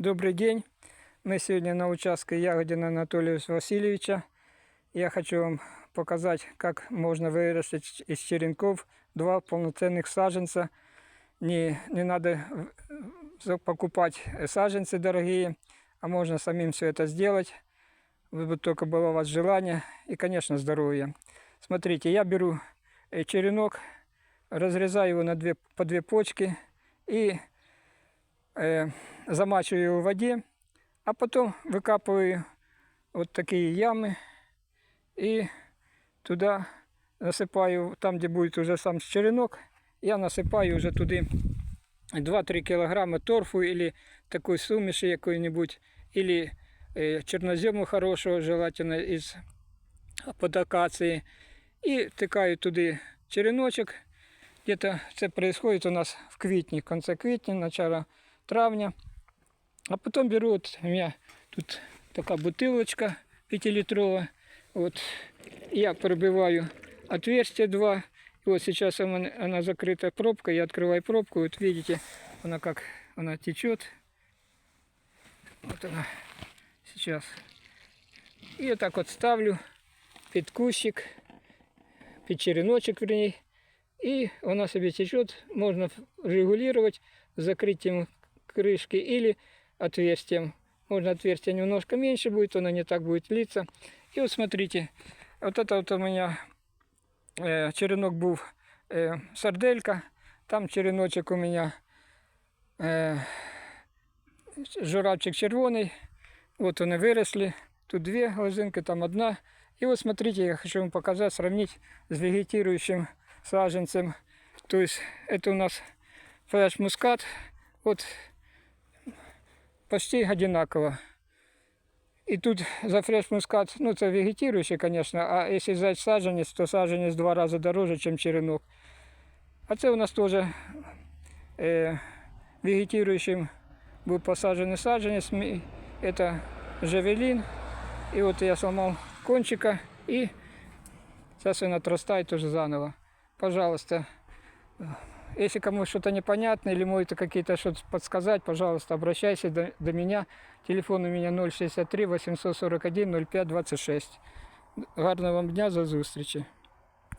Добрый день. Мы сегодня на участке Ягодина Анатолия Васильевича. Я хочу вам показать, как можно вырастить из черенков два полноценных саженца. Не, не надо покупать саженцы дорогие, а можно самим все это сделать. Вот только было у вас желание и, конечно, здоровье. Смотрите, я беру э, черенок, разрезаю его на две, по две почки и замачиваю его в воде, а потом выкапываю вот такие ямы и туда насыпаю, там, где будет уже сам черенок, я насыпаю уже туди 2-3 килограмма торфу или такой сумеши якої-небудь, или э, чернозему хорошего, желательно из под акации, и втикаю туди череночок. Где-то це происходит у нас в квітні, в конце квітня, начало травня. А потом беру, вот у меня тут такая бутылочка 5-литровая. Вот я пробиваю отверстие два. И вот сейчас она, она закрыта пробкой. Я открываю пробку. Вот видите, она как она течет. Вот она сейчас. И вот так вот ставлю під кущик, череночек вернее. И она себе течет. Можно регулировать закрытием крышки или отверстием. Можно отверстие немножко меньше будет, оно не так будет литься. И вот смотрите, вот это вот у меня э, черенок был э, сарделька, там череночек у меня э, журавчик червоний. Вот они выросли. Тут две лозинки, там одна. И вот смотрите, я хочу вам показать, сравнить с вегетирующим саженцем. То есть это у нас флеш мускат. Вот почти одинаково. І тут за фреш мускат, ну це вегетируючий, звісно, а якщо взяти саджанець, то саджанець в два рази дороже, ніж черенок. А це у нас теж е, вегетируючим був посаджений саджанець. Мі- Це жавелін. І от я сломав кончика і зараз він отрастає теж заново. Пожалуйста, если кому что-то непонятно или можете какие-то что-то подсказать, пожалуйста, обращайся до, до меня. Телефон у меня 063 841 05 26. Гарного вам дня, за зустрічі.